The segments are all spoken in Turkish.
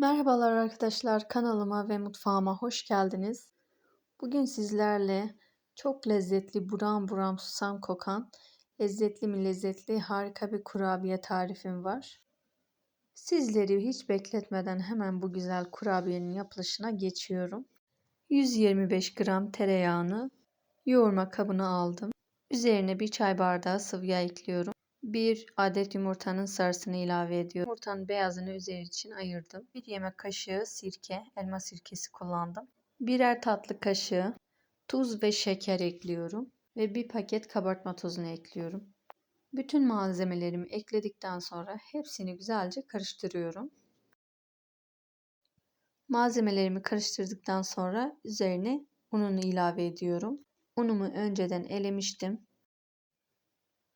Merhabalar arkadaşlar kanalıma ve mutfağıma hoş geldiniz. Bugün sizlerle çok lezzetli buram buram susam kokan lezzetli mi lezzetli harika bir kurabiye tarifim var. Sizleri hiç bekletmeden hemen bu güzel kurabiyenin yapılışına geçiyorum. 125 gram tereyağını yoğurma kabına aldım. Üzerine bir çay bardağı sıvı yağ ekliyorum. 1 adet yumurtanın sarısını ilave ediyorum. Yumurtanın beyazını üzeri için ayırdım. 1 yemek kaşığı sirke, elma sirkesi kullandım. Birer tatlı kaşığı tuz ve şeker ekliyorum. Ve bir paket kabartma tozunu ekliyorum. Bütün malzemelerimi ekledikten sonra hepsini güzelce karıştırıyorum. Malzemelerimi karıştırdıktan sonra üzerine ununu ilave ediyorum. Unumu önceden elemiştim.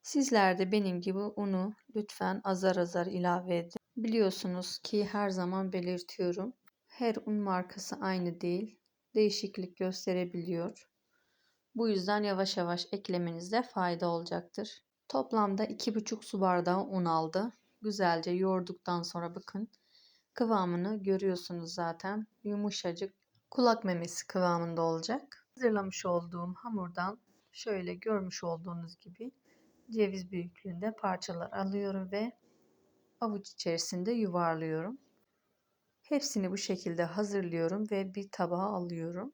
Sizler de benim gibi unu lütfen azar azar ilave edin. Biliyorsunuz ki her zaman belirtiyorum. Her un markası aynı değil. Değişiklik gösterebiliyor. Bu yüzden yavaş yavaş eklemenizde fayda olacaktır. Toplamda 2,5 su bardağı un aldı. Güzelce yoğurduktan sonra bakın kıvamını görüyorsunuz zaten. Yumuşacık kulak memesi kıvamında olacak. Hazırlamış olduğum hamurdan şöyle görmüş olduğunuz gibi ceviz büyüklüğünde parçalar alıyorum ve avuç içerisinde yuvarlıyorum. Hepsini bu şekilde hazırlıyorum ve bir tabağa alıyorum.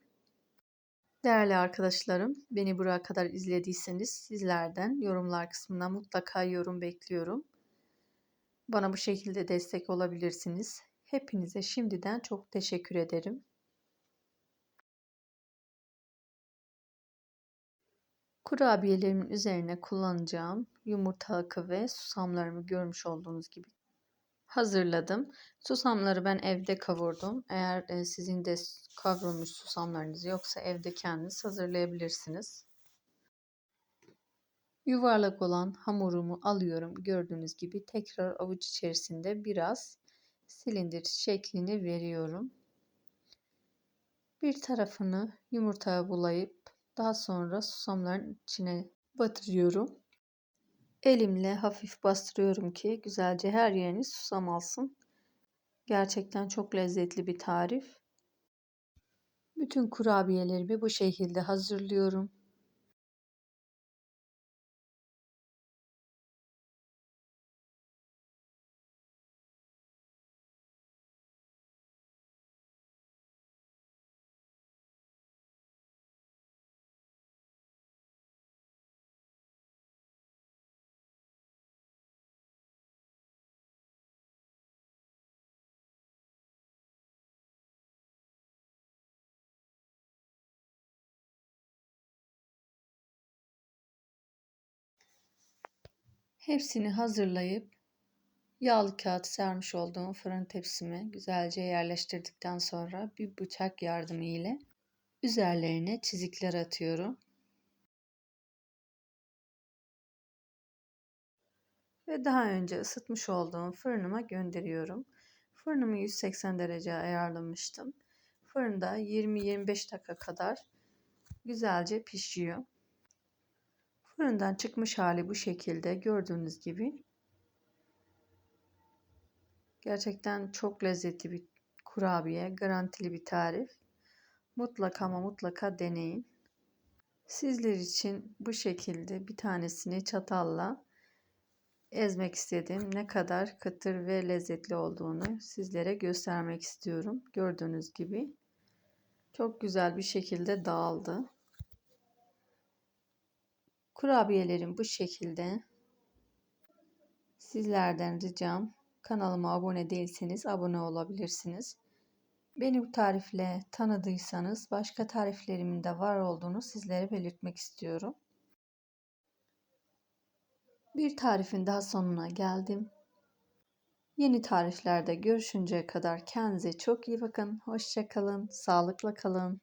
Değerli arkadaşlarım, beni buraya kadar izlediyseniz sizlerden yorumlar kısmına mutlaka yorum bekliyorum. Bana bu şekilde destek olabilirsiniz. Hepinize şimdiden çok teşekkür ederim. Kurabiyelerimin üzerine kullanacağım yumurta akı ve susamlarımı görmüş olduğunuz gibi hazırladım. Susamları ben evde kavurdum. Eğer e, sizin de kavrulmuş susamlarınız yoksa evde kendiniz hazırlayabilirsiniz. Yuvarlak olan hamurumu alıyorum. Gördüğünüz gibi tekrar avuç içerisinde biraz silindir şeklini veriyorum. Bir tarafını yumurtaya bulayıp daha sonra susamların içine batırıyorum. Elimle hafif bastırıyorum ki güzelce her yerini susam alsın. Gerçekten çok lezzetli bir tarif. Bütün kurabiyelerimi bu şekilde hazırlıyorum. Hepsini hazırlayıp yağlı kağıt sermiş olduğum fırın tepsime güzelce yerleştirdikten sonra bir bıçak yardımı ile üzerlerine çizikler atıyorum. Ve daha önce ısıtmış olduğum fırınıma gönderiyorum. Fırınımı 180 derece ayarlamıştım. Fırında 20-25 dakika kadar güzelce pişiyor. Fırından çıkmış hali bu şekilde gördüğünüz gibi. Gerçekten çok lezzetli bir kurabiye, garantili bir tarif. Mutlaka ama mutlaka deneyin. Sizler için bu şekilde bir tanesini çatalla ezmek istedim. Ne kadar kıtır ve lezzetli olduğunu sizlere göstermek istiyorum. Gördüğünüz gibi çok güzel bir şekilde dağıldı. Kurabiyelerim bu şekilde. Sizlerden ricam kanalıma abone değilseniz abone olabilirsiniz. Beni bu tarifle tanıdıysanız başka tariflerimin de var olduğunu sizlere belirtmek istiyorum. Bir tarifin daha sonuna geldim. Yeni tariflerde görüşünceye kadar kendinize çok iyi bakın. Hoşçakalın. Sağlıkla kalın.